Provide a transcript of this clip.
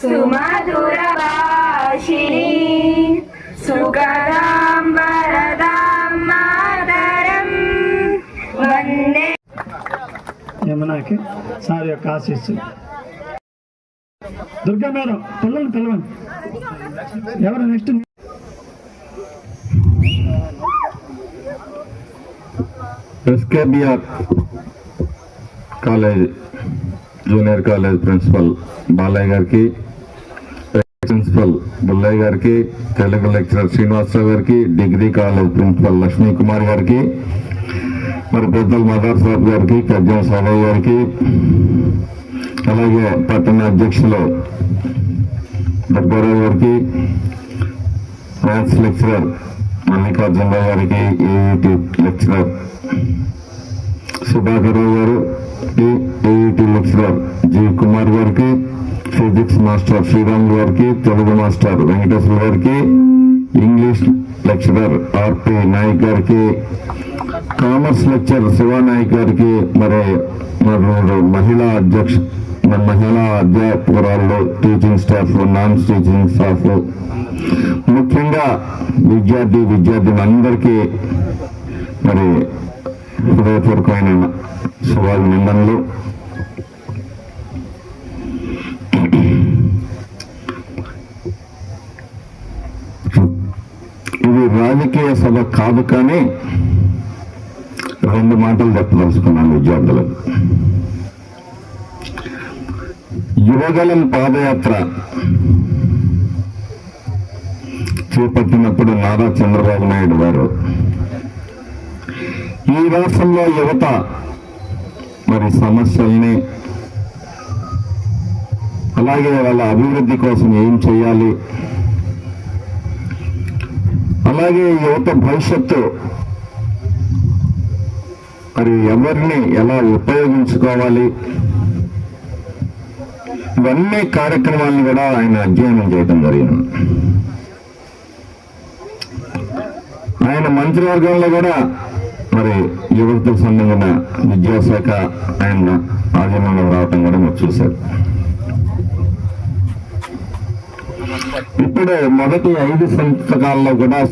సుమధుర భాషిణి సుకరాం వరదాం మాతరం వందే యమునాకి సార్ యొక్క ఆశీస్సు. దుర్గా మేడం పిల్లలు పిలవండి. ఎవరు next SKBR college junior college principal Balayya గారికి ప్రిన్సిపల్ బుల్లయ్య గారికి తెలుగు లెక్చరర్ శ్రీనివాసరావు గారికి degree college principal Lakshmi Kumar గారికి మరి పెద్దల మదర్ సాబ్ గారికి కజ్జం సాగయ్య గారికి అలాగే పట్టణ అధ్యక్షులు దుర్గారావు గారికి మ్యాథ్స్ లెక్చరర్ మల్లికార్జునరావు గారికి ఏఈటి లెక్చరర్ సుధాకర్ రావు గారు ఏఈటి లెక్చరర్ జి కుమార్ గారికి ఫిజిక్స్ మాస్టర్ శ్రీరామ్ గారికి తెలుగు మాస్టర్ వెంకటేశ్వర గారికి ఇంగ్లీష్ లెక్చరర్ ఆర్పి నాయక్ గారికి కామర్స్ లెక్చర్ శివానాయక్ గారికి మరి మరి మహిళా అధ్యక్ష మహిళా అధ్యాపకురాళ్ళు teaching staff non teaching staff ముఖ్యంగా విద్యార్థి విద్యార్థులందరికీ మరి హృదయపూర్వకమైన శుభాభినందనలు. రాజకీయ సభ కాదు కానీ రెండు మాటలు చెప్పదలుచుకున్నాను విద్యార్థులకు. యువగలం పాదయాత్ర చేపట్టినప్పుడు నారా చంద్రబాబు నాయుడు గారు. ఈ రాష్ట్రంలో యువత మరి సమస్యల్ని అలాగే వాళ్ళ అభివృద్ధి కోసం ఏం చేయాలి? అలాగే యువత భవిష్యత్తు. మరి ఎవరిని ఎలా ఉపయోగించుకోవాలి? ఇవన్నీ కార్యక్రమాలను కూడా ఆయన అధ్యయనం చేయడం జరిగింది. ఆయన మంత్రివర్గంలో కూడా మరి యువతకు సంబంధించిన విద్యాశాఖ ఆయన ఆధీనంలో రావటం కూడా మీరు చూశారు. ఇప్పుడు మొదటి ఐదు సంతకాల్లో కూడా